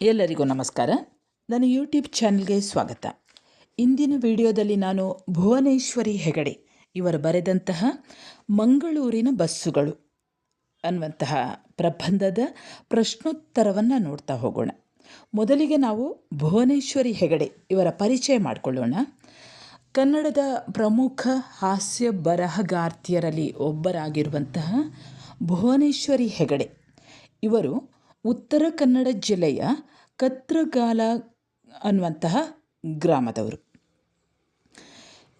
ಎಲ್ಲರಿಗೂ ನಮಸ್ಕಾರ. ನನ್ನ ಯೂಟ್ಯೂಬ್ ಚಾನಲ್ಗೆ ಸ್ವಾಗತ. ಇಂದಿನ ವಿಡಿಯೋದಲ್ಲಿ ನಾನು ಭುವನೇಶ್ವರಿ ಹೆಗಡೆ, ಇವರು ಬರೆದಂತಹ ಮಂಗಳೂರಿನ ಬಸ್ಸುಗಳು ಅನ್ನುವಂತಹ ಪ್ರಬಂಧದ ಪ್ರಶ್ನೋತ್ತರವನ್ನು ನೋಡ್ತಾ ಹೋಗೋಣ. ಮೊದಲಿಗೆ ನಾವು ಭುವನೇಶ್ವರಿ ಹೆಗಡೆ ಇವರ ಪರಿಚಯ ಮಾಡಿಕೊಳ್ಳೋಣ. ಕನ್ನಡದ ಪ್ರಮುಖ ಹಾಸ್ಯ ಬರಹಗಾರ್ತಿಯರಲ್ಲಿ ಒಬ್ಬರಾಗಿರುವಂತಹ ಭುವನೇಶ್ವರಿ ಹೆಗಡೆ. ಇವರು ಉತ್ತರ ಕನ್ನಡ ಜಿಲ್ಲೆಯ ಕತ್ರಗಾಲ ಅನ್ನುವಂತಹ ಗ್ರಾಮದವರು.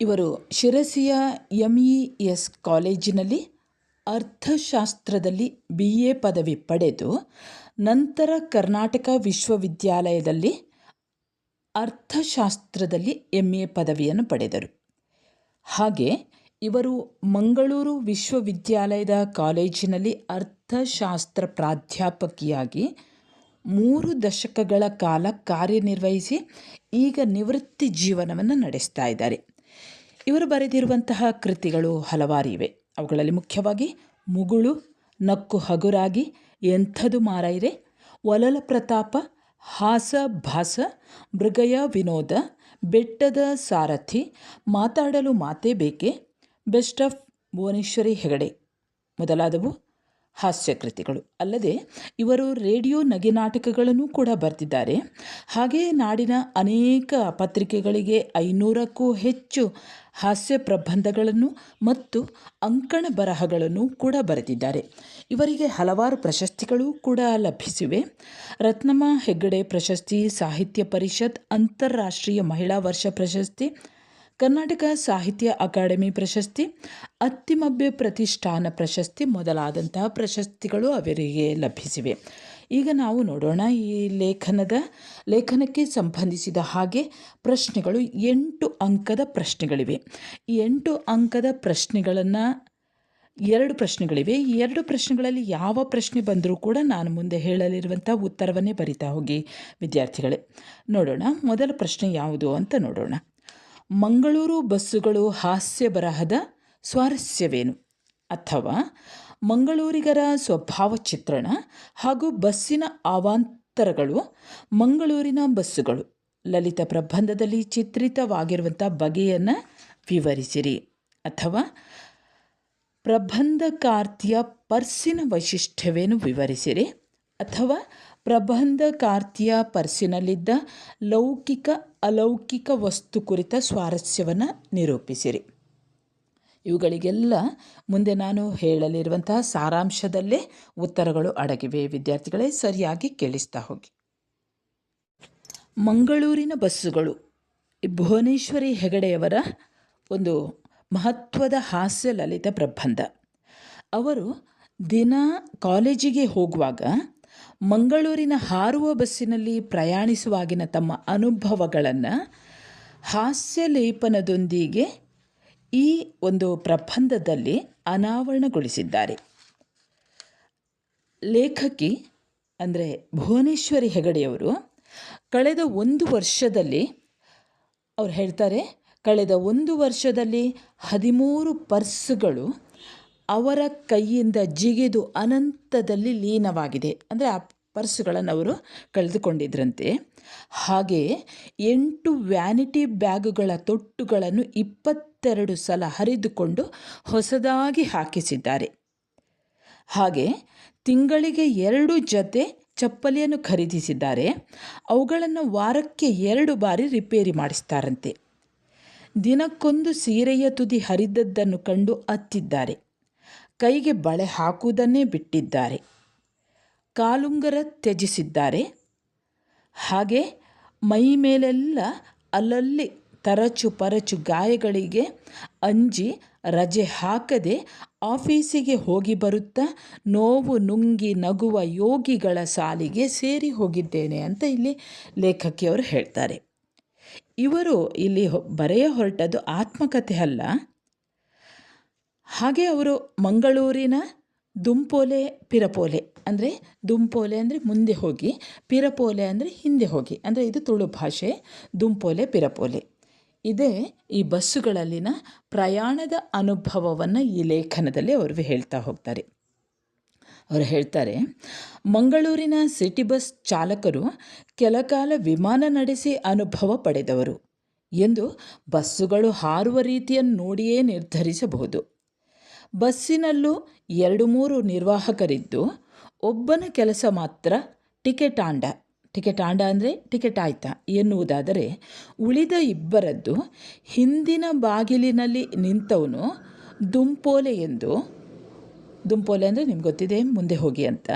ಇವರು ಶಿರಸಿಯ ಎಂ ಇ ಎಸ್ ಕಾಲೇಜಿನಲ್ಲಿ ಅರ್ಥಶಾಸ್ತ್ರದಲ್ಲಿ ಬಿ ಎ ಪದವಿ ಪಡೆದು ನಂತರ ಕರ್ನಾಟಕ ವಿಶ್ವವಿದ್ಯಾಲಯದಲ್ಲಿ ಅರ್ಥಶಾಸ್ತ್ರದಲ್ಲಿ ಎಂ ಎ ಪದವಿಯನ್ನು ಪಡೆದರು. ಹಾಗೆ ಇವರು ಮಂಗಳೂರು ವಿಶ್ವವಿದ್ಯಾಲಯದ ಕಾಲೇಜಿನಲ್ಲಿ ಅರ್ಥಶಾಸ್ತ್ರ ಪ್ರಾಧ್ಯಾಪಕಿಯಾಗಿ ಮೂರು ದಶಕಗಳ ಕಾಲ ಕಾರ್ಯನಿರ್ವಹಿಸಿ ಈಗ ನಿವೃತ್ತಿ ಜೀವನವನ್ನು ನಡೆಸ್ತಾ ಇದ್ದಾರೆ. ಇವರು ಬರೆದಿರುವಂತಹ ಕೃತಿಗಳು ಹಲವಾರಿವೆ ಅವುಗಳಲ್ಲಿ ಮುಖ್ಯವಾಗಿ ಮುಗುಳು, ನಕ್ಕು ಹಗುರಾಗಿ, ಎಂಥದು ಮಾರೈರೆ, ಒಲಲ ಪ್ರತಾಪ, ಹಾಸ ಭಾಸ, ಮೃಗಯ ವಿನೋದ, ಬೆಟ್ಟದ ಸಾರಥಿ, ಮಾತಾಡಲು ಮಾತೇ ಬೇಕೆ ಬೆಸ್ಟ್ ಆಫ್ ಭುವನೇಶ್ವರಿ ಹೆಗಡೆ ಮೊದಲಾದವು ಹಾಸ್ಯಕೃತಿಗಳು ಅಲ್ಲದೆ ಇವರು ರೇಡಿಯೋ ನಗೆ ನಾಟಕಗಳನ್ನು ಕೂಡ ಬರೆದಿದ್ದಾರೆ ಹಾಗೆಯೇ ನಾಡಿನ ಅನೇಕ ಪತ್ರಿಕೆಗಳಿಗೆ ಐನೂರಕ್ಕೂ ಹೆಚ್ಚು ಹಾಸ್ಯ ಪ್ರಬಂಧಗಳನ್ನು ಮತ್ತು ಅಂಕಣ ಬರಹಗಳನ್ನು ಕೂಡ ಬರೆದಿದ್ದಾರೆ. ಇವರಿಗೆ ಹಲವಾರು ಪ್ರಶಸ್ತಿಗಳು ಕೂಡ ಲಭಿಸಿವೆ. ರತ್ನಮ್ಮ ಹೆಗ್ಗಡೆ ಪ್ರಶಸ್ತಿ, ಸಾಹಿತ್ಯ ಪರಿಷತ್, ಅಂತಾರಾಷ್ಟ್ರೀಯ ಮಹಿಳಾ ವರ್ಷ ಪ್ರಶಸ್ತಿ ಕರ್ನಾಟಕ ಸಾಹಿತ್ಯ ಅಕಾಡೆಮಿ ಪ್ರಶಸ್ತಿ, ಅತ್ತಿಮಬ್ಬೆ ಪ್ರತಿಷ್ಠಾನ ಪ್ರಶಸ್ತಿ ಮೊದಲಾದಂತಹ ಪ್ರಶಸ್ತಿಗಳು ಅವರಿಗೆ ಲಭಿಸಿವೆ. ಈಗ ನಾವು ನೋಡೋಣ ಈ ಲೇಖನದ, ಲೇಖನಕ್ಕೆ ಸಂಬಂಧಿಸಿದ ಹಾಗೆ ಪ್ರಶ್ನೆಗಳು ಎಂಟು ಅಂಕದ ಪ್ರಶ್ನೆಗಳಿವೆ. ಈ ಎಂಟು ಅಂಕದ ಪ್ರಶ್ನೆಗಳನ್ನು, ಎರಡು ಪ್ರಶ್ನೆಗಳಿವೆ. ಈ ಎರಡು ಪ್ರಶ್ನೆಗಳಲ್ಲಿ ಯಾವ ಪ್ರಶ್ನೆ ಬಂದರೂ ಕೂಡ ನಾನು ಮುಂದೆ ಹೇಳಲಿರುವಂಥ ಉತ್ತರವನ್ನೇ ಬರಿತಾ ಹೋಗಿ. ವಿದ್ಯಾರ್ಥಿಗಳೇ, ನೋಡೋಣ ಮೊದಲ ಪ್ರಶ್ನೆ ಯಾವುದು ಅಂತ ನೋಡೋಣ. ಮಂಗಳೂರು ಬಸ್ಸುಗಳು ಹಾಸ್ಯ ಬರಹದ ಸ್ವಾರಸ್ಯವೇನು? ಅಥವಾ ಮಂಗಳೂರಿಗರ ಸ್ವಭಾವ ಚಿತ್ರಣ ಹಾಗೂ ಬಸ್ಸಿನ ಅವಾಂತರಗಳು ಮಂಗಳೂರಿನ ಬಸ್ಸುಗಳು. ಲಲಿತ ಪ್ರಬಂಧದಲ್ಲಿ ಚಿತ್ರಿತವಾಗಿರುವಂಥ ಬಗೆಯನ್ನು ವಿವರಿಸಿರಿ. ಅಥವಾ ಪ್ರಬಂಧಕಾರ್ತಿಯ ಪರ್ಸಿನ ವೈಶಿಷ್ಟ್ಯವೇನು ವಿವರಿಸಿರಿ. ಅಥವಾ ಪ್ರಬಂಧಕಾರ್ತಿಯ ಪರ್ಸಿನಲ್ಲಿದ್ದ ಲೌಕಿಕ ಅಲೌಕಿಕ ವಸ್ತು ಕುರಿತ ಸ್ವಾರಸ್ಯವನ್ನು ನಿರೂಪಿಸಿರಿ. ಇವುಗಳಿಗೆಲ್ಲ ಮುಂದೆ ನಾನು ಹೇಳಲಿರುವಂತಹ ಸಾರಾಂಶದಲ್ಲೇ ಉತ್ತರಗಳು ಅಡಗಿವೆ. ವಿದ್ಯಾರ್ಥಿಗಳೇ, ಸರಿಯಾಗಿ ಕೇಳಿಸ್ತಾ ಹೋಗಿ. ಮಂಗಳೂರಿನ ಬಸ್ಸುಗಳು ಭುವನೇಶ್ವರಿ ಹೆಗಡೆಯವರ ಒಂದು ಮಹತ್ವದ ಹಾಸ್ಯ ಲಲಿತ ಪ್ರಬಂಧ. ಅವರು ದಿನ ಕಾಲೇಜಿಗೆ ಹೋಗುವಾಗ ಮಂಗಳೂರಿನ ಹಾರುವ ಬಸ್ಸಿನಲ್ಲಿ ಪ್ರಯಾಣಿಸುವಾಗಿನ ತಮ್ಮ ಅನುಭವಗಳನ್ನು ಹಾಸ್ಯಲೇಪನದೊಂದಿಗೆ ಈ ಒಂದು ಪ್ರಬಂಧದಲ್ಲಿ ಅನಾವರಣಗೊಳಿಸಿದ್ದಾರೆ. ಲೇಖಕಿ ಅಂದರೆ ಭುವನೇಶ್ವರಿ ಹೆಗಡೆಯವರು ಕಳೆದ ಒಂದು ವರ್ಷದಲ್ಲಿ ಅವ್ರು ಹೇಳ್ತಾರೆ, ಕಳೆದ ಒಂದು ವರ್ಷದಲ್ಲಿ ಹದಿಮೂರು ಪರ್ಸುಗಳು ಅವರ ಕೈಯಿಂದ ಜಿಗಿದು ಅನಂತದಲ್ಲಿ ಲೀನವಾಗಿದೆ. ಅಂದರೆ ಆ ಪರ್ಸುಗಳನ್ನು ಅವರು ಕಳೆದುಕೊಂಡಿದ್ರಂತೆ. ಹಾಗೆ ಎಂಟು ವ್ಯಾನಿಟಿ ಬ್ಯಾಗುಗಳ ತೊಟ್ಟುಗಳನ್ನು ಇಪ್ಪತ್ತೆರಡು ಸಲ ಹರಿದುಕೊಂಡು ಹೊಸದಾಗಿ ಹಾಕಿಸಿದ್ದಾರೆ. ಹಾಗೆ ತಿಂಗಳಿಗೆ ಎರಡು ಜೊತೆ ಚಪ್ಪಲಿಯನ್ನು ಖರೀದಿಸಿದ್ದಾರೆ. ಅವುಗಳನ್ನು ವಾರಕ್ಕೆ ಎರಡು ಬಾರಿ ರಿಪೇರಿ ಮಾಡಿಸ್ತಾರಂತೆ. ದಿನಕ್ಕೊಂದು ಸೀರೆಯ ತುದಿ ಹರಿದದ್ದನ್ನು ಕಂಡು ಅತ್ತಿದ್ದಾರೆ. ಕೈಗೆ ಬಳೆ ಹಾಕುವುದನ್ನೇ ಬಿಟ್ಟಿದ್ದಾರೆ. ಕಾಲುಂಗರ ತ್ಯಜಿಸಿದ್ದಾರೆ. ಹಾಗೆ ಮೈ ಮೇಲೆಲ್ಲ ಅಲ್ಲಲ್ಲಿ ತರಚು ಪರಚು ಗಾಯಗಳಿಗೆ ಅಂಜಿ ರಜೆ ಹಾಕದೆ ಆಫೀಸಿಗೆ ಹೋಗಿ ಬರುತ್ತಾ ನೋವು ನುಂಗಿ ನಗುವ ಯೋಗಿಗಳ ಸಾಲಿಗೆ ಸೇರಿ ಹೋಗಿದ್ದೇನೆ ಅಂತ ಇಲ್ಲಿ ಲೇಖಕಿಯವರು ಹೇಳ್ತಾರೆ. ಇವರು ಇಲ್ಲಿ ಬರೆಯ ಹೊರಟದ್ದು ಆತ್ಮಕಥೆ ಅಲ್ಲ. ಹಾಗೆ ಅವರು ಮಂಗಳೂರಿನ ದುಂಪೋಲೆ, ಪಿರಪೋಲೆ ಅಂದರೆ ದುಂಪೋಲೆ ಅಂದರೆ ಮುಂದೆ ಹೋಗಿ, ಪಿರಪೋಲೆ ಅಂದರೆ ಹಿಂದೆ ಹೋಗಿ, ಅಂದರೆ ಇದು ತುಳು ಭಾಷೆ, ದುಂಪೋಲೆ, ಪಿರಪೋಲೆ. ಇದೇ ಈ ಬಸ್ಸುಗಳಲ್ಲಿನ ಪ್ರಯಾಣದ ಅನುಭವವನ್ನು ಈ ಲೇಖನದಲ್ಲಿ ಅವರು ಹೇಳ್ತಾ ಹೋಗ್ತಾರೆ. ಅವರು ಹೇಳ್ತಾರೆ, ಮಂಗಳೂರಿನ ಸಿಟಿ ಬಸ್ ಚಾಲಕರು ಕೆಲಕಾಲ ವಿಮಾನ ನಡೆಸಿ ಅನುಭವ ಪಡೆದವರು ಎಂದು ಬಸ್ಸುಗಳು ಹಾರುವ ರೀತಿಯನ್ನು ನೋಡಿಯೇ ನಿರ್ಧರಿಸಬಹುದು. ಬಸ್ಸಿನಲ್ಲೂ ಎರಡು ಮೂರು ನಿರ್ವಾಹಕರಿದ್ದು, ಒಬ್ಬನ ಕೆಲಸ ಮಾತ್ರ ಟಿಕೆಟ್ ಆಂಡ. ಟಿಕೆಟ್ ಆಂಡ ಅಂದರೆ ಟಿಕೆಟ್ ಆಯ್ತಾ ಎನ್ನುವುದಾದರೆ, ಉಳಿದ ಇಬ್ಬರದ್ದು ಹಿಂದಿನ ಬಾಗಿಲಿನಲ್ಲಿ ನಿಂತವನು ದುಂಪೋಲೆ ಎಂದು. ದುಂಪೋಲೆ ಅಂದರೆ ನಿಮ್ಗೆ ಗೊತ್ತಿದೆ, ಮುಂದೆ ಹೋಗಿ ಅಂತ.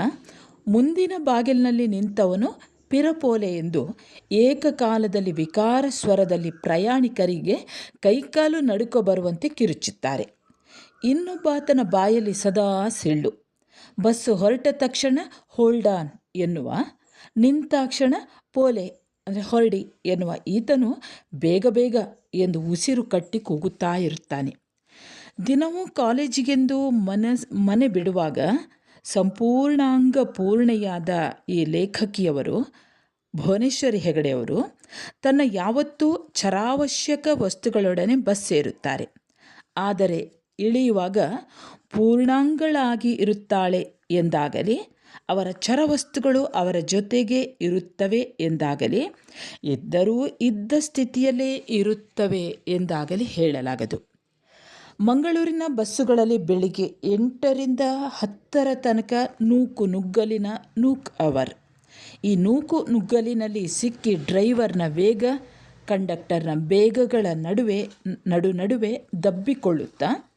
ಮುಂದಿನ ಬಾಗಿಲಿನಲ್ಲಿ ನಿಂತವನು ಪಿರಪೋಲೆ ಎಂದು. ಏಕಕಾಲದಲ್ಲಿ ವಿಕಾರ ಸ್ವರದಲ್ಲಿ ಪ್ರಯಾಣಿಕರಿಗೆ ಕೈಕಾಲು ನಡುಕ ಬರುವಂತೆ ಕಿರುಚುತ್ತಾರೆ. ಇನ್ನೊಬ್ಬಾತನ ಬಾಯಲ್ಲಿ ಸದಾ ಸಿಳ್ಳು. ಬಸ್ಸು ಹೊರಟ ತಕ್ಷಣ ಹೋಲ್ಡಾನ್ ಎನ್ನುವ. ನಿಂತಾಕ್ಷಣ ಪೋಲೆ ಅಂದರೆ ಹೊರಡಿ ಎನ್ನುವ ಈತನು ಬೇಗ ಬೇಗ ಎಂದು ಉಸಿರು ಕಟ್ಟಿ ಕೂಗುತ್ತಾ ಇರುತ್ತಾನೆ. ದಿನವೂ ಕಾಲೇಜಿಗೆಂದು ಮನಸ್, ಮನೆ ಬಿಡುವಾಗ ಸಂಪೂರ್ಣಾಂಗ ಪೂರ್ಣೆಯಾದ ಈ ಲೇಖಕಿಯವರು, ಭುವನೇಶ್ವರಿ ಹೆಗಡೆಯವರು ತನ್ನ ಯಾವತ್ತೂ ಚರಾವಶ್ಯಕ ವಸ್ತುಗಳೊಡನೆ ಬಸ್ ಸೇರುತ್ತಾರೆ. ಆದರೆ ಇಳಿಯುವಾಗ ಪೂರ್ಣಾಂಗಳಾಗಿ ಇರುತ್ತಾಳೆ ಎಂದಾಗಲಿ, ಅವರ ಚರವಸ್ತುಗಳು ಅವರ ಜೊತೆಗೆ ಇರುತ್ತವೆ ಎಂದಾಗಲಿ, ಇದ್ದರೂ ಇದ್ದ ಸ್ಥಿತಿಯಲ್ಲೇ ಇರುತ್ತವೆ ಎಂದಾಗಲಿ ಹೇಳಲಾಗದು. ಮಂಗಳೂರಿನ ಬಸ್ಸುಗಳಲ್ಲಿ ಬೆಳಿಗ್ಗೆ ಎಂಟರಿಂದ ಹತ್ತರ ತನಕ ನೂಕು ನುಗ್ಗಲಿನ ನೂಕ್ ಅವರ್. ಈ ನೂಕು ನುಗ್ಗಲಿನಲ್ಲಿ ಸಿಕ್ಕಿ ಡ್ರೈವರ್ನ ವೇಗ, ಕಂಡಕ್ಟರ್ನ ಬೇಗಗಳ ನಡುವೆ, ನಡು ನಡುವೆ ದಬ್ಬಿಕೊಳ್ಳುತ್ತಾ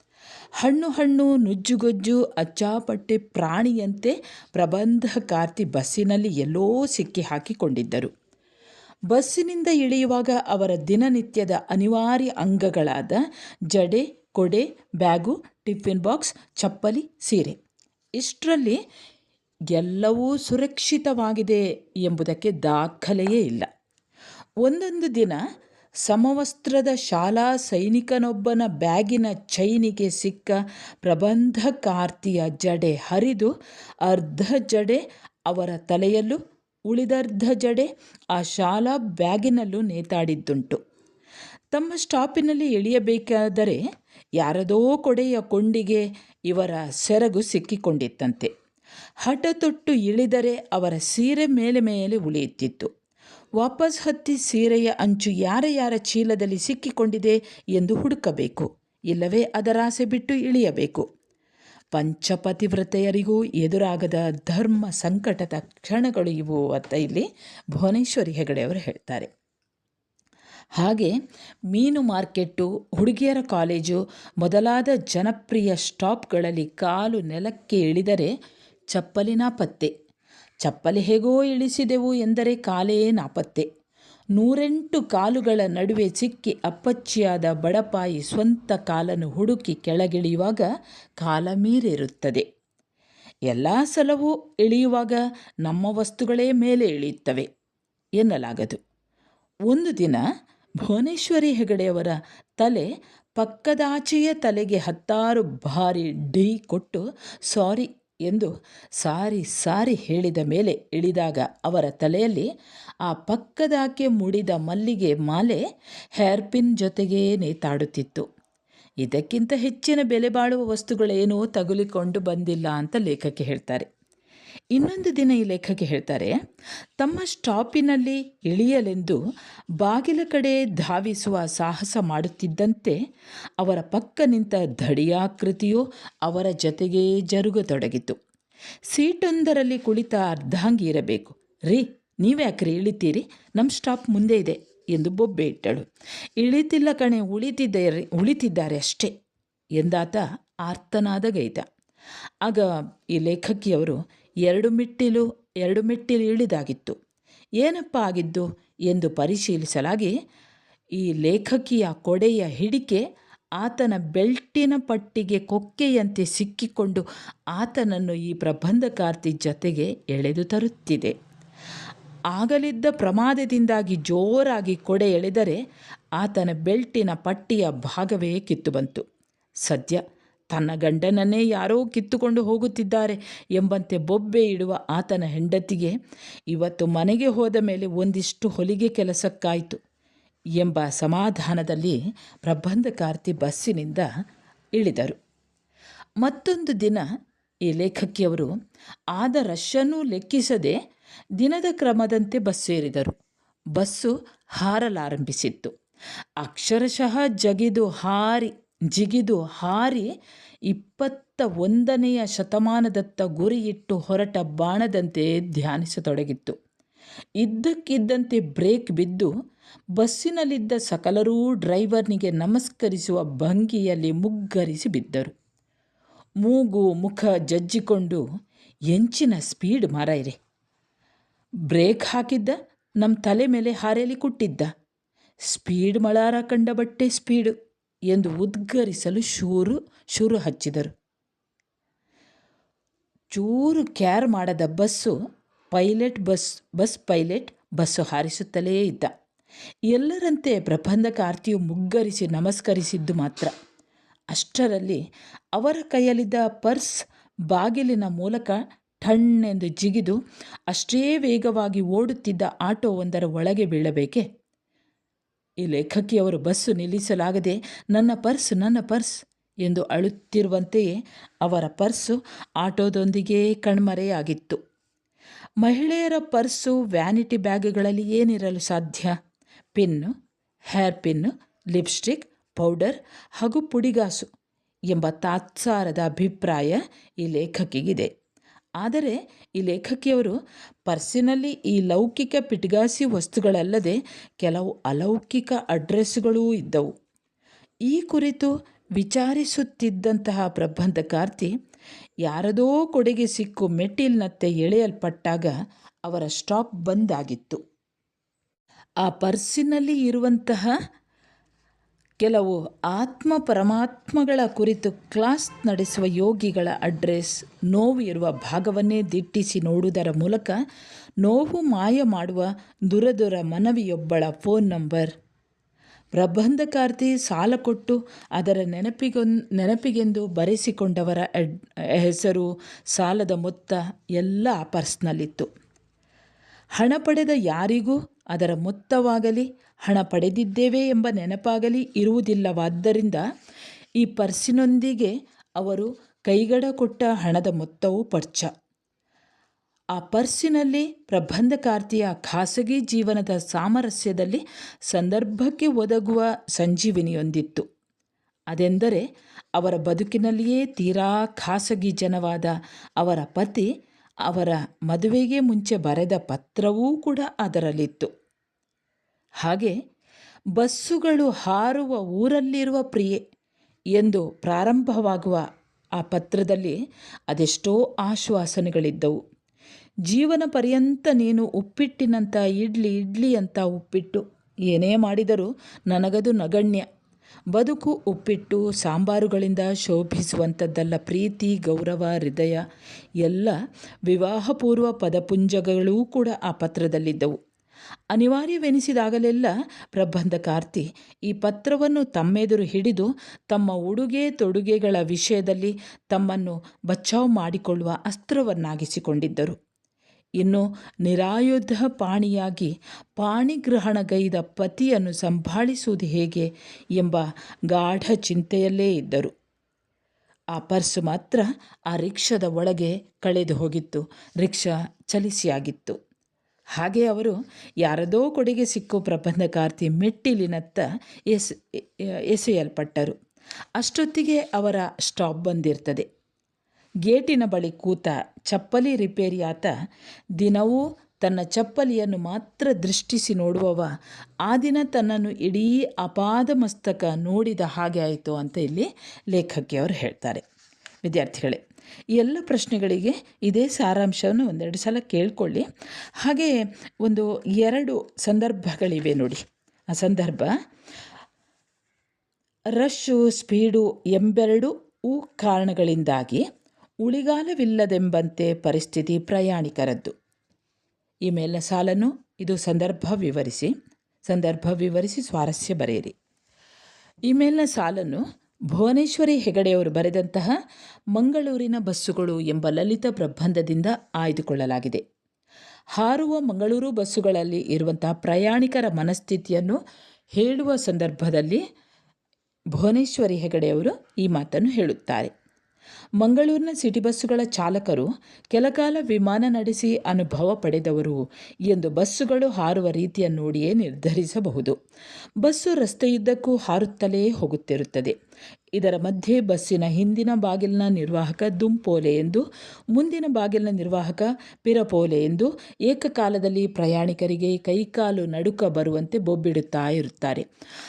ಹಣ್ಣು ಹಣ್ಣು ನುಜ್ಜುಗೊಜ್ಜು ಅಚ್ಚಾಪಟ್ಟೆ ಪ್ರಾಣಿಯಂತೆ ಪ್ರಬಂಧ ಕಾರ್ತಿ ಬಸ್ಸಿನಲ್ಲಿ ಎಲ್ಲೋ ಸಿಕ್ಕಿ ಹಾಕಿಕೊಂಡಿದ್ದರು. ಬಸ್ಸಿನಿಂದ ಇಳಿಯುವಾಗ ಅವರ ದಿನನಿತ್ಯದ ಅನಿವಾರ್ಯ ಅಂಗಗಳಾದ ಜಡೆ, ಕೊಡೆ, ಬ್ಯಾಗು, ಟಿಫಿನ್ ಬಾಕ್ಸ್, ಚಪ್ಪಲಿ, ಸೀರೆ. ಇಷ್ಟರಲ್ಲಿ ಎಲ್ಲವೂ ಸುರಕ್ಷಿತವಾಗಿದೆ ಎಂಬುದಕ್ಕೆ ದಾಖಲೆಯೇ ಇಲ್ಲ. ಒಂದೊಂದು ದಿನ ಸಮವಸ್ತ್ರದ ಶಾಲಾ ಸೈನಿಕನೊಬ್ಬನ ಬ್ಯಾಗಿನ ಚೈನಿಗೆ ಸಿಕ್ಕ ಪ್ರಬಂಧಕಾರ್ತಿಯ ಜಡೆ ಹರಿದು ಅರ್ಧ ಜಡೆ ಅವರ ತಲೆಯಲ್ಲೂ ಉಳಿದರ್ಧ ಜಡೆ ಆ ಶಾಲಾ ಬ್ಯಾಗಿನಲ್ಲೂ ನೇತಾಡಿದ್ದುಂಟು. ತಮ್ಮ ಸ್ಟಾಪಿನಲ್ಲಿ ಇಳಿಯಬೇಕಾದರೆ ಯಾರದೋ ಕೊಡೆಯ ಕೊಂಡಿಗೆ ಇವರ ಸೆರಗು ಸಿಕ್ಕಿಕೊಂಡಿತ್ತಂತೆ. ಹಠ ತೊಟ್ಟು ಇಳಿದರೆ ಅವರ ಸೀರೆ ಮೇಲೆ ಮೇಲೆ ಉಳಿಯುತ್ತಿತ್ತು. ವಾಪಸ್ ಹತ್ತಿ ಸೀರೆಯ ಅಂಚು ಯಾರ ಯಾರ ಚೀಲದಲ್ಲಿ ಸಿಕ್ಕಿಕೊಂಡಿದೆ ಎಂದು ಹುಡುಕಬೇಕು. ಇಲ್ಲವೇ ಅದರಾಸೆ ಬಿಟ್ಟು ಇಳಿಯಬೇಕು. ಪಂಚಪತಿವ್ರತೆಯರಿಗೂ ಎದುರಾಗದ ಧರ್ಮ ಸಂಕಟದ ಕ್ಷಣಗಳು ಇವು ಅಂತ ಇಲ್ಲಿ ಭುವನೇಶ್ವರಿ ಹೆಗಡೆಯವರು ಹೇಳ್ತಾರೆ. ಹಾಗೆ ಮೀನು ಮಾರ್ಕೆಟ್ಟು, ಹುಡುಗಿಯರ ಕಾಲೇಜು ಮೊದಲಾದ ಜನಪ್ರಿಯ ಸ್ಟಾಪ್ಗಳಲ್ಲಿ ಕಾಲು ನೆಲಕ್ಕೆ ಇಳಿದರೆ ಚಪ್ಪಲಿನ ನಾಪತ್ತೆ ಚಪ್ಪಲಿ ಹೇಗೋ ಇಳಿಸಿದೆವು ಎಂದರೆ ಕಾಲೇ ನಾಪತ್ತೆ. ನೂರೆಂಟು ಕಾಲುಗಳ ನಡುವೆ ಸಿಕ್ಕಿ ಅಪ್ಪಚ್ಚಿಯಾದ ಬಡಪಾಯಿ ಸ್ವಂತ ಕಾಲನ್ನು ಹುಡುಕಿ ಕೆಳಗಿಳಿಯುವಾಗ ಕಾಲ ಮೀರಿರುತ್ತದೆ. ಎಲ್ಲ ಸಲವೂ ಇಳಿಯುವಾಗ ನಮ್ಮ ವಸ್ತುಗಳೇ ಮೇಲೆ ಇಳಿಯುತ್ತವೆ ಎನ್ನಲಾಗದು. ಒಂದು ದಿನ ಭುವನೇಶ್ವರಿ ಹೆಗಡೆಯವರ ತಲೆ ಪಕ್ಕದಾಚೆಯ ತಲೆಗೆ ಹತ್ತಾರು ಬಾರಿ ಢೀ ಕೊಟ್ಟು, ಸಾರಿ ಎಂದು ಸಾರಿ ಸಾರಿ ಹೇಳಿದ ಮೇಲೆ ಇಳಿದಾಗ ಅವರ ತಲೆಯಲ್ಲಿ ಆ ಪಕ್ಕದಾಕೆ ಮುಡಿದ ಮಲ್ಲಿಗೆ ಮಾಲೆ ಹೇರ್ಪಿನ್ ಜೊತೆಗೇ ನೇತಾಡುತ್ತಿತ್ತು. ಇದಕ್ಕಿಂತ ಹೆಚ್ಚಿನ ಬೆಲೆ ಬಾಳುವ ವಸ್ತುಗಳೇನೂ ತಗುಲಿಕೊಂಡು ಬಂದಿಲ್ಲ ಅಂತ ಲೇಖಕಿ ಹೇಳ್ತಾರೆ. ಇನ್ನೊಂದು ದಿನ ಈ ಲೇಖಕಿ ಹೇಳ್ತಾರೆ, ತಮ್ಮ ಸ್ಟಾಪಿನಲ್ಲಿ ಇಳಿಯಲೆಂದು ಬಾಗಿಲ ಕಡೆ ಧಾವಿಸುವ ಸಾಹಸ ಮಾಡುತ್ತಿದ್ದಂತೆ ಅವರ ಪಕ್ಕ ನಿಂತ ಧಡಿಯಾಕೃತಿಯು ಅವರ ಜೊತೆಗೇ ಜರುಗತೊಡಗಿತು. ಸೀಟೊಂದರಲ್ಲಿ ಕುಳಿತ ಅರ್ಧಾಂಗಿ ಇರಬೇಕು. ರೀ, ನೀವ್ಯಾಕ್ರಿ ಇಳಿತೀರಿ? ನಮ್ಮ ಸ್ಟಾಪ್ ಮುಂದೆ ಇದೆ ಎಂದು ಬೊಬ್ಬೆ ಇಟ್ಟಳು. ಇಳಿತಿಲ್ಲ ಕಣೆ, ಉಳಿತಿದ್ದಾರೆ ಉಳಿತಿದ್ದಾರೆ ಅಷ್ಟೇ ಎಂದಾತ ಆರ್ತನಾದ ಗೈತ. ಆಗ ಈ ಲೇಖಕಿಯವರು ಎರಡು ಮೆಟ್ಟಿಲು ಎರಡು ಮೆಟ್ಟಿಲು ಇಳಿದಾಗಿತ್ತು. ಏನಪ್ಪ ಆಗಿದ್ದು ಎಂದು ಪರಿಶೀಲಿಸಲಾಗಿ ಈ ಲೇಖಕಿಯ ಕೊಡೆಯ ಹಿಡಿಕೆ ಆತನ ಬೆಲ್ಟಿನ ಪಟ್ಟಿಗೆ ಕೊಕ್ಕೆಯಂತೆ ಸಿಕ್ಕಿಕೊಂಡು ಆತನನ್ನು ಈ ಪ್ರಬಂಧಕಾರ್ತಿ ಜತೆಗೆ ಎಳೆದು ತರುತ್ತಿದೆ. ಆಗಲಿದ್ದ ಪ್ರಮಾದದಿಂದಾಗಿ ಜೋರಾಗಿ ಕೊಡೆ ಎಳೆದರೆ ಆತನ ಬೆಲ್ಟಿನ ಪಟ್ಟಿಯ ಭಾಗವೇ ಕಿತ್ತು ಬಂತು ಸದ್ಯ ತನ್ನ ಗಂಡನನ್ನೇ ಯಾರೋ ಕಿತ್ತುಕೊಂಡು ಹೋಗುತ್ತಿದ್ದಾರೆ ಎಂಬಂತೆ ಬೊಬ್ಬೆ ಇಡುವ ಆತನ ಹೆಂಡತಿಗೆ ಇವತ್ತು ಮನೆಗೆ ಹೋದ ಮೇಲೆ ಒಂದಿಷ್ಟು ಹೊಲಿಗೆ ಕೆಲಸಕ್ಕಾಯಿತು ಎಂಬ ಸಮಾಧಾನದಲ್ಲಿ ಪ್ರಬಂಧಕಾರ್ತಿ ಬಸ್ಸಿನಿಂದ ಇಳಿದರು. ಮತ್ತೊಂದು ದಿನ ಈ ಲೇಖಕಿಯವರು ಆದ ರಶ್ಶನ್ನು ಲೆಕ್ಕಿಸದೆ ದಿನದ ಕ್ರಮದಂತೆ ಬಸ್ ಸೇರಿದರು ಬಸ್ಸು ಹಾರಲಾರಂಭಿಸಿತ್ತು. ಅಕ್ಷರಶಃ ಜಗಿದು ಹಾರಿ ಜಿಗಿದು ಹಾರಿ ಇಪ್ಪತ್ತ ಒಂದನೆಯ ಶತಮಾನದತ್ತ ಗುರಿಯಿಟ್ಟು ಹೊರಟ ಬಾಣದಂತೆ ಧ್ಯಾನಿಸತೊಡಗಿತ್ತು. ಇದ್ದಕ್ಕಿದ್ದಂತೆ ಬ್ರೇಕ್ ಬಿದ್ದು ಬಸ್ಸಿನಲ್ಲಿದ್ದ ಸಕಲರೂ ಡ್ರೈವರ್ನಿಗೆ ನಮಸ್ಕರಿಸುವ ಭಂಗಿಯಲ್ಲಿ ಮುಗ್ಗರಿಸಿ ಬಿದ್ದರು. ಮೂಗು ಮುಖ ಜಜ್ಜಿಕೊಂಡು, ಎಂಚಿನ ಸ್ಪೀಡ್ ಮಾರೈರೆ ಬ್ರೇಕ್ ಹಾಕಿದ್ದ ನಮ್ಮ ತಲೆ ಮೇಲೆ ಹಾರೇಲಿ ಕುಟ್ಟಿದ್ದ. ಸ್ಪೀಡ್ ಮಳಾರ ಕಂಡ ಬಟ್ಟೆ ಸ್ಪೀಡು. ಎಂದು ಉದ್ಗರಿಸಲು ಶೂರು, ಶುರು ಹಚ್ಚಿದರು. ಚೂರು ಕ್ಯಾರ್ ಮಾಡದ bus pilot bus bus pilot bus ಹಾರಿಸುತ್ತಲೇ ಇದ್ದ. ಎಲ್ಲರಂತೆ ಪ್ರಬಂಧಕಾರ್ತಿಯು ಮುಗ್ಗರಿಸಿ ನಮಸ್ಕರಿಸಿದ್ದು ಮಾತ್ರ. ಅಷ್ಟರಲ್ಲಿ ಅವರ ಕೈಯಲ್ಲಿದ್ದ ಪರ್ಸ್ ಬಾಗಿಲಿನ ಮೂಲಕ ಠಣ್ಣೆಂದು ಜಿಗಿದು ಅಷ್ಟೇ ವೇಗವಾಗಿ ಓಡುತ್ತಿದ್ದ ಆಟೋವೊಂದರ ಒಳಗೆ ಬೀಳಬೇಕೆ? ಈ ಲೇಖಕಿಯವರು ಬಸ್ಸು ನಿಲ್ಲಿಸಲಾಗದೆ, ನನ್ನ ಪರ್ಸ್ ನನ್ನ ಪರ್ಸ್ ಎಂದು ಅಳುತ್ತಿರುವಂತೆಯೇ ಅವರ ಪರ್ಸು ಆಟೋದೊಂದಿಗೆ ಕಣ್ಮರೆಯಾಗಿತ್ತು. ಮಹಿಳೆಯರ ಪರ್ಸು ವ್ಯಾನಿಟಿ ಬ್ಯಾಗ್ಗಳಲ್ಲಿ ಏನಿರಲು ಸಾಧ್ಯ? Pin, hair pin, lipstick, powder ಹಾಗೂ ಪುಡಿಗಾಸು ಎಂಬ ತಾತ್ಸಾರದ ಅಭಿಪ್ರಾಯ ಈ ಲೇಖಕಿಗಿದೆ. ಆದರೆ ಈ ಲೇಖಕಿಯವರು ಪರ್ಸಿನಲ್ಲಿ ಈ ಲೌಕಿಕ ಪಿಟ್ಗಾಸಿ ವಸ್ತುಗಳಲ್ಲದೆ ಕೆಲವು ಅಲೌಕಿಕ ಅಡ್ರೆಸ್ಗಳೂ ಇದ್ದವು. ಈ ಕುರಿತು ವಿಚಾರಿಸುತ್ತಿದ್ದಂತಹ ಪ್ರಬಂಧಕಾರ್ತಿ ಯಾರದೋ ಕೊಡೆಗೆ ಸಿಕ್ಕು ಮೆಟ್ಟಿಲಿನತ್ತೆ ಎಳೆಯಲ್ಪಟ್ಟಾಗ ಅವರ ಸ್ಟಾಪ್ ಬಂದಾಗಿತ್ತು ಆ ಪರ್ಸಿನಲ್ಲಿ ಇರುವಂತಹ ಕೆಲವು ಆತ್ಮ ಪರಮಾತ್ಮಗಳ ಕುರಿತು ಕ್ಲಾಸ್ ನಡೆಸುವ ಯೋಗಿಗಳ ಅಡ್ರೆಸ್ ನೋವು ಇರುವ ಭಾಗವನ್ನೇ ದಿಟ್ಟಿಸಿ ನೋಡುವುದರ ಮೂಲಕ ನೋವು ಮಾಯ ಮಾಡುವ ದುರದುರ ಮನವಿಯೊಬ್ಬಳ ಫೋನ್ ನಂಬರ್. ಪ್ರಬಂಧಕಾರ್ತಿ ಸಾಲ ಕೊಟ್ಟು ಅದರ ನೆನಪಿಗೊನ್ ನೆನಪಿಗೆಂದು ಬರೆಸಿಕೊಂಡವರ ಹೆಸರು, ಸಾಲದ ಮೊತ್ತ ಎಲ್ಲ ಆ ಪರ್ಸ್ನಲ್ಲಿತ್ತು. ಹಣ ಪಡೆದ ಯಾರಿಗೂ ಅದರ ಮೊತ್ತವಾಗಲಿ ಹಣ ಪಡೆದಿದ್ದೇವೆ ಎಂಬ ನೆನಪಾಗಲಿ ಇರುವುದಿಲ್ಲವಾದ್ದರಿಂದ ಈ ಪರ್ಸಿನೊಂದಿಗೆ ಅವರು ಕೈಗಡ ಕೊಟ್ಟ ಹಣದ ಮೊತ್ತವು ಪರ್ಚ. ಆ ಪರ್ಸಿನಲ್ಲಿ ಪ್ರಬಂಧಕಾರ್ತಿಯ ಖಾಸಗಿ ಜೀವನದ ಸಾಮರಸ್ಯದಲ್ಲಿ ಸಂದರ್ಭಕ್ಕೆ ಒದಗುವ ಸಂಜೀವಿನಿಯೊಂದಿತ್ತು. ಅದೆಂದರೆ ಅವರ ಬದುಕಿನಲ್ಲಿಯೇ ತೀರಾ ಖಾಸಗಿ ಜನವಾದ ಅವರ ಪತಿ ಅವರ ಮದುವೆಗೆ ಮುಂಚೆ ಬರೆದ ಪತ್ರವೂ ಕೂಡ ಅದರಲ್ಲಿತ್ತು. ಹಾಗೆ, ಬಸ್ಸುಗಳು ಹಾರುವ ಊರಲ್ಲಿರುವ ಪ್ರಿಯೆ ಎಂದು ಪ್ರಾರಂಭವಾಗುವ ಆ ಪತ್ರದಲ್ಲಿ ಅದೆಷ್ಟೋ ಆಶ್ವಾಸನೆಗಳಿದ್ದವು. ಜೀವನ ಪರ್ಯಂತ ನೀನು ಉಪ್ಪಿಟ್ಟಿನಂಥ ಇಡ್ಲಿ ಇಡ್ಲಿ ಅಂತ ಉಪ್ಪಿಟ್ಟು, ಏನೇ ಮಾಡಿದರೂ ನನಗದು ನಗಣ್ಯ. ಬದುಕು, ಉಪ್ಪಿಟ್ಟು, ಸಾಂಬಾರುಗಳಿಂದ ಶೋಭಿಸುವಂಥದ್ದಲ್ಲ ಪ್ರೀತಿ, ಗೌರವ, ಹೃದಯ, ಎಲ್ಲ ವಿವಾಹಪೂರ್ವ ಪದಪುಂಜಗಳೂ ಕೂಡ ಆ ಪತ್ರದಲ್ಲಿದ್ದವು. ಅನಿವಾರ್ಯವೆನಿಸಿದಾಗಲೆಲ್ಲ ಪ್ರಬಂಧಕಾರ್ತಿ ಈ ಪತ್ರವನ್ನು ತಮ್ಮೆದುರು ಹಿಡಿದು ತಮ್ಮ ಉಡುಗೆ ತೊಡುಗೆಗಳ ವಿಷಯದಲ್ಲಿ ತಮ್ಮನ್ನು ಬಚಾವ್ ಮಾಡಿಕೊಳ್ಳುವ ಅಸ್ತ್ರವನ್ನಾಗಿಸಿಕೊಂಡಿದ್ದರು. ಇನ್ನು ನಿರಾಯುಧ ಪಾಣಿಯಾಗಿ ಪಾಣಿಗ್ರಹಣಗೈದ ಪತಿಯನ್ನು ಸಂಭಾಳಿಸುವುದು ಹೇಗೆ ಎಂಬ ಗಾಢ ಚಿಂತೆಯಲ್ಲೇ ಇದ್ದರು. ಆ ಪರ್ಸು ಮಾತ್ರ ಆ ರಿಕ್ಷಾದ ಒಳಗೆ ಕಳೆದು ಹೋಗಿತ್ತು. ರಿಕ್ಷಾ ಚಲಿಸಿಯಾಗಿತ್ತು. ಹಾಗೆ ಅವರು ಯಾರದೋ ಕೊಡುಗೆ ಸಿಕ್ಕು ಪ್ರಬಂಧಕಾರ್ತಿ ಮೆಟ್ಟಿಲಿನತ್ತ ಎಸ್, ಎಸೆಯಲ್ಪಟ್ಟರು. ಅಷ್ಟೊತ್ತಿಗೆ ಅವರ ಸ್ಟಾಪ್ ಬಂದಿರ್ತದೆ. ಗೇಟಿನ ಬಳಿ ಕೂತ ಚಪ್ಪಲಿ ರಿಪೇರಿ ಆತ ದಿನವೂ ತನ್ನ ಚಪ್ಪಲಿಯನ್ನು ಮಾತ್ರ ದೃಷ್ಟಿಸಿ ನೋಡುವವ. ಆ ದಿನ ತನ್ನನ್ನು ಇಡೀ ಅಪಾದ ಮಸ್ತಕ ನೋಡಿದ ಹಾಗೆ ಆಯಿತು ಅಂತ ಇಲ್ಲಿ ಲೇಖಕಿಯವರು ಹೇಳ್ತಾರೆ. ವಿದ್ಯಾರ್ಥಿಗಳೇ, ಈ ಎಲ್ಲ ಪ್ರಶ್ನೆಗಳಿಗೆ ಇದೇ ಸಾರಾಂಶವನ್ನು ಒಂದೆರಡು ಸಲ ಕೇಳ್ಕೊಳ್ಳಿ. ಹಾಗೆ ಒಂದು ಎರಡು ಸಂದರ್ಭಗಳಿವೆ ನೋಡಿ. ಆ ಸಂದರ್ಭ ರಶ್ಶು ಸ್ಪೀಡು ಎಂಬೆರಡು ಕಾರಣಗಳಿಂದಾಗಿ ಉಳಿಗಾಲವಿಲ್ಲದೆಂಬಂತೆ ಪರಿಸ್ಥಿತಿ ಪ್ರಯಾಣಿಕರದ್ದು. ಈ ಮೇಲಿನ ಸಾಲನ್ನು ಇದು ಸಂದರ್ಭ ವಿವರಿಸಿ ಸಂದರ್ಭ ವಿವರಿಸಿ ಸ್ವಾರಸ್ಯ ಬರೆಯಿರಿ. ಈ ಮೇಲಿನ ಸಾಲನ್ನು ಭುವನೇಶ್ವರಿ ಹೆಗಡೆಯವರು ಬರೆದಂತಹ ಮಂಗಳೂರಿನ ಬಸ್ಸುಗಳು ಎಂಬ ಲಲಿತ ಪ್ರಬಂಧದಿಂದ ಆಯ್ದುಕೊಳ್ಳಲಾಗಿದೆ. ಹಾರುವ ಮಂಗಳೂರು ಬಸ್ಸುಗಳಲ್ಲಿ ಇರುವಂತಹ ಪ್ರಯಾಣಿಕರ ಮನಸ್ಥಿತಿಯನ್ನು ಹೇಳುವ ಸಂದರ್ಭದಲ್ಲಿ ಭುವನೇಶ್ವರಿ ಹೆಗಡೆಯವರು ಈ ಮಾತನ್ನು ಹೇಳುತ್ತಾರೆ. ಮಂಗಳೂರಿನ ಸಿಟಿ ಬಸ್ಸುಗಳ ಚಾಲಕರು ಕೆಲಕಾಲ ವಿಮಾನ ನಡೆಸಿ ಅನುಭವ ಪಡೆದವರು ಎಂದು ಬಸ್ಸುಗಳು ಹಾರುವ ರೀತಿಯ ನೋಡಿಯೇ ನಿರ್ಧರಿಸಬಹುದು. ಬಸ್ಸು ರಸ್ತೆಯುದ್ದಕ್ಕೂ ಹಾರುತ್ತಲೇ ಹೋಗುತ್ತಿರುತ್ತದೆ. ಇದರ ಮಧ್ಯೆ ಬಸ್ಸಿನ ಹಿಂದಿನ ಬಾಗಿಲಿನ ನಿರ್ವಾಹಕ ದುಂಪೋಲೆ ಎಂದು, ಮುಂದಿನ ಬಾಗಿಲಿನ ನಿರ್ವಾಹಕ ಪಿರಪೋಲೆ ಎಂದು ಏಕಕಾಲದಲ್ಲಿ ಪ್ರಯಾಣಿಕರಿಗೆ ಕೈಕಾಲು ನಡುಕ ಬರುವಂತೆ ಬೊಬ್ಬಿಡುತ್ತಾ ಇರುತ್ತಾರೆ.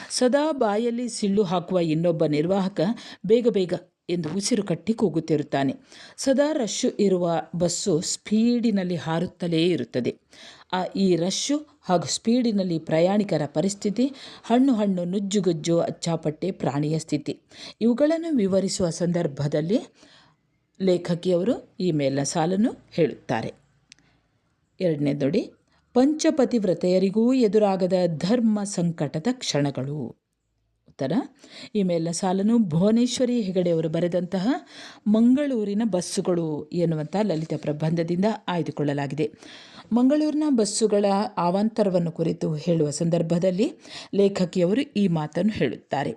ಸದಾ ಬಾಯಲ್ಲಿ ಸಿಳ್ಳು ಹಾಕುವ ಇನ್ನೊಬ್ಬ ನಿರ್ವಾಹಕ ಬೇಗ ಬೇಗ ಎಂದು ಉಸಿರು ಕಟ್ಟಿ ಕೂಗುತ್ತಿರುತ್ತಾನೆ. ಸದಾ ರಶ್ಶು ಇರುವ ಬಸ್ಸು ಸ್ಪೀಡಿನಲ್ಲಿ ಹಾರುತ್ತಲೇ ಇರುತ್ತದೆ. ಆ ಈ ರಶ್ಶು ಹಾಗೂ ಸ್ಪೀಡಿನಲ್ಲಿ ಪ್ರಯಾಣಿಕರ ಪರಿಸ್ಥಿತಿ, ಹಣ್ಣು ಹಣ್ಣು ನುಜ್ಜುಗುಜ್ಜು ಅಚ್ಚಾಪಟ್ಟೆ ಪ್ರಾಣಿಯ ಸ್ಥಿತಿ. ಇವುಗಳನ್ನು ವಿವರಿಸುವ ಸಂದರ್ಭದಲ್ಲಿ ಲೇಖಕಿಯವರು ಈ ಮೇಲಿನ ಸಾಲನ್ನು ಹೇಳುತ್ತಾರೆ. ಎರಡನೇ ನೋಡಿ ಪಂಚಪತಿವ್ರತೆಯರಿಗೂ ಎದುರಾಗದ ಧರ್ಮ ಸಂಕಟದ ಕ್ಷಣಗಳು. ಉತ್ತರ. ಈ ಮೇಲಿನ ಸಾಲನ್ನು ಭುವನೇಶ್ವರಿ ಹೆಗಡೆಯವರು ಬರೆದಂತಹ ಮಂಗಳೂರಿನ ಬಸ್ಸುಗಳು ಎನ್ನುವಂತಹ ಲಲಿತ ಪ್ರಬಂಧದಿಂದ ಆಯ್ದುಕೊಳ್ಳಲಾಗಿದೆ. ಮಂಗಳೂರಿನ ಬಸ್ಸುಗಳ ಆವಾಂತರವನ್ನು ಕುರಿತು ಹೇಳುವ ಸಂದರ್ಭದಲ್ಲಿ ಲೇಖಕಿಯವರು ಈ ಮಾತನ್ನು ಹೇಳುತ್ತಾರೆ.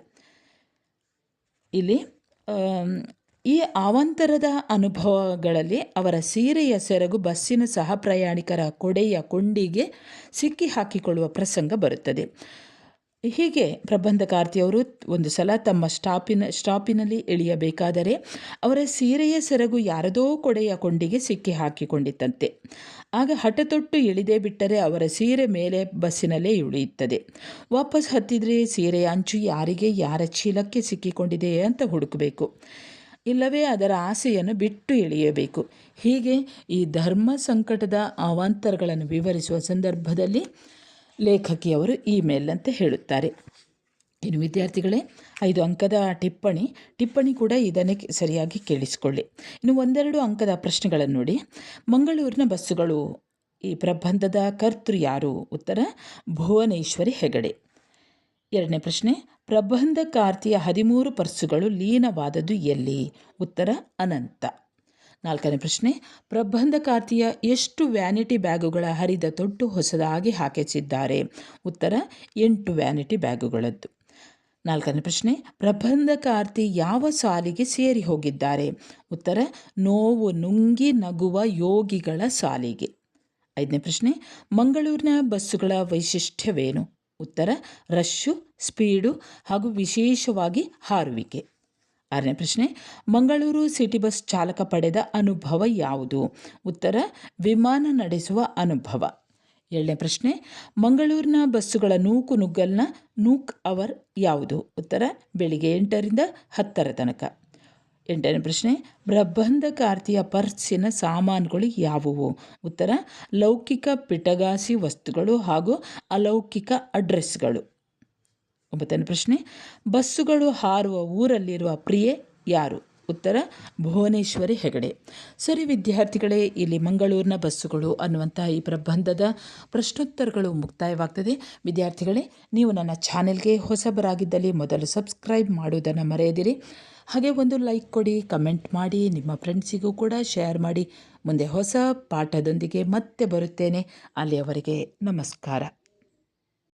ಇಲ್ಲಿ ಈ ಅವಾಂತರದ ಅನುಭವಗಳಲ್ಲಿ ಅವರ ಸೀರೆಯ ಸೆರಗು ಬಸ್ಸಿನ ಸಹ ಪ್ರಯಾಣಿಕರ ಕೊಡೆಯ ಕೊಂಡಿಗೆ ಸಿಕ್ಕಿ ಹಾಕಿಕೊಳ್ಳುವ ಪ್ರಸಂಗ ಬರುತ್ತದೆ. ಹೀಗೆ ಪ್ರಬಂಧಕಾರ್ತಿಯವರು ಒಂದು ಸಲ ತಮ್ಮ ಸ್ಟಾಪಿನ, ಸ್ಟಾಪಿನಲ್ಲಿ ಇಳಿಯಬೇಕಾದರೆ ಅವರ ಸೀರೆಯ ಸೆರಗು ಯಾರದೋ ಕೊಡೆಯ ಕೊಂಡಿಗೆ ಸಿಕ್ಕಿ ಹಾಕಿಕೊಂಡಿತ್ತಂತೆ. ಆಗ ಹಠತೊಟ್ಟು ಇಳಿದೇ ಬಿಟ್ಟರೆ ಅವರ ಸೀರೆ ಮೇಲೆ ಬಸ್ಸಿನಲ್ಲೇ ಇಳಿಯುತ್ತದೆ ವಾಪಸ್ ಹತ್ತಿದರೆ ಸೀರೆಯ ಅಂಚು ಯಾರಿಗೆ, ಯಾರ ಚೀಲಕ್ಕೆ ಸಿಕ್ಕಿಕೊಂಡಿದೆ ಅಂತ ಹುಡುಕಬೇಕು. ಇಲ್ಲವೇ ಅದರ ಆಸೆಯನ್ನು ಬಿಟ್ಟು ಇಳಿಯಬೇಕು. ಹೀಗೆ ಈ ಧರ್ಮ ಸಂಕಟದ ಅವಾಂತರಗಳನ್ನು ವಿವರಿಸುವ ಸಂದರ್ಭದಲ್ಲಿ ಲೇಖಕಿಯವರು ಇಮೇಲ್ ಅಂತ ಹೇಳುತ್ತಾರೆ. ಇನ್ನು ವಿದ್ಯಾರ್ಥಿಗಳೇ, ಐದು ಅಂಕದ ಟಿಪ್ಪಣಿ ಟಿಪ್ಪಣಿ ಕೂಡ ಇದನ್ನೇ ಸರಿಯಾಗಿ ಕೇಳಿಸಿಕೊಳ್ಳಿ. ಇನ್ನು ಒಂದೆರಡು ಅಂಕದ ಪ್ರಶ್ನೆಗಳನ್ನು ನೋಡಿ. ಮಂಗಳೂರಿನ ಬಸ್ಸುಗಳು, ಈ ಪ್ರಬಂಧದ ಕರ್ತೃ ಯಾರು? ಉತ್ತರ, ಭುವನೇಶ್ವರಿ ಹೆಗಡೆ. ಎರಡನೇ ಪ್ರಶ್ನೆ, ಪ್ರಬಂಧಕಾರ್ತಿಯ ಹದಿಮೂರು ಪರ್ಸುಗಳು ಲೀನವಾದದ್ದು ಎಲ್ಲಿ? ಉತ್ತರ, ಅನಂತ. ನಾಲ್ಕನೇ ಪ್ರಶ್ನೆ, ಪ್ರಬಂಧಕಾರ್ತಿಯ ಎಷ್ಟು ವ್ಯಾನಿಟಿ ಬ್ಯಾಗುಗಳ ಹರಿದ ತೊಟ್ಟು ಹೊಸದಾಗಿ ಹಾಕಿಸಿದ್ದಾರೆ? ಉತ್ತರ, ಎಂಟು ವ್ಯಾನಿಟಿ ಬ್ಯಾಗುಗಳದ್ದು. ನಾಲ್ಕನೇ ಪ್ರಶ್ನೆ, ಪ್ರಬಂಧಕಾರ್ತಿ ಯಾವ ಸಾಲಿಗೆ ಸೇರಿ ಹೋಗಿದ್ದಾರೆ? ಉತ್ತರ, ನೋವು ನುಂಗಿ ನಗುವ ಯೋಗಿಗಳ ಸಾಲಿಗೆ. ಐದನೇ ಪ್ರಶ್ನೆ, ಮಂಗಳೂರಿನ ಬಸ್ಸುಗಳ ವೈಶಿಷ್ಟ್ಯವೇನು? ಉತ್ತರ, ರಶ್ಶು, ಸ್ಪೀಡು ಹಾಗೂ ವಿಶೇಷವಾಗಿ ಹಾರುವಿಕೆ. ಆರನೇ ಪ್ರಶ್ನೆ, ಮಂಗಳೂರು ಸಿಟಿ ಬಸ್ ಚಾಲಕ ಪಡೆದ ಅನುಭವ ಯಾವುದು? ಉತ್ತರ, ವಿಮಾನ ನಡೆಸುವ ಅನುಭವ. ಏಳನೇ ಪ್ರಶ್ನೆ, ಮಂಗಳೂರಿನ ಬಸ್ಸುಗಳ ನೂಕು ನುಗ್ಗಲ್ನ ನೂಕ್ ಅವರ್ ಯಾವುದು? ಉತ್ತರ, ಬೆಳಿಗ್ಗೆ ಎಂಟರಿಂದ ಹತ್ತರ ತನಕ. ಎಂಟನೇ ಪ್ರಶ್ನೆ, ಪ್ರಬಂಧಕಾರ್ತಿಯ ಪರ್ಸಿನ ಸಾಮಾನುಗಳು ಯಾವುವು? ಉತ್ತರ, ಲೌಕಿಕ ಪಿಟಗಾಸಿ ವಸ್ತುಗಳು ಹಾಗೂ ಅಲೌಕಿಕ ಅಡ್ರೆಸ್ಗಳು. ಒಂಬತ್ತನೇ ಪ್ರಶ್ನೆ, ಬಸ್ಸುಗಳು ಹಾರುವ ಊರಲ್ಲಿರುವ ಪ್ರಿಯೆ ಯಾರು? ಉತ್ತರ, ಭುವನೇಶ್ವರಿ ಹೆಗಡೆ. ಸರಿ ವಿದ್ಯಾರ್ಥಿಗಳೇ, ಇಲ್ಲಿ ಮಂಗಳೂರಿನ ಬಸ್ಸುಗಳು ಅನ್ನುವಂಥ ಈ ಪ್ರಬಂಧದ ಪ್ರಶ್ನೋತ್ತರಗಳು ಮುಕ್ತಾಯವಾಗ್ತದೆ. ವಿದ್ಯಾರ್ಥಿಗಳೇ, ನೀವು ನನ್ನ ಚಾನೆಲ್ಗೆ ಹೊಸಬರಾಗಿದ್ದಲ್ಲಿ ಮೊದಲು ಸಬ್ಸ್ಕ್ರೈಬ್ ಮಾಡುವುದನ್ನು ಮರೆಯದಿರಿ. ಹಾಗೆ ಒಂದು ಲೈಕ್ ಕೊಡಿ, ಕಮೆಂಟ್ ಮಾಡಿ, ನಿಮ್ಮ ಫ್ರೆಂಡ್ಸಿಗೂ ಕೂಡ ಶೇರ್ ಮಾಡಿ. ಮುಂದೆ ಹೊಸ ಪಾಠದೊಂದಿಗೆ ಮತ್ತೆ ಬರುತ್ತೇನೆ. ಅಲ್ಲಿಯವರೆಗೆ ನಮಸ್ಕಾರ.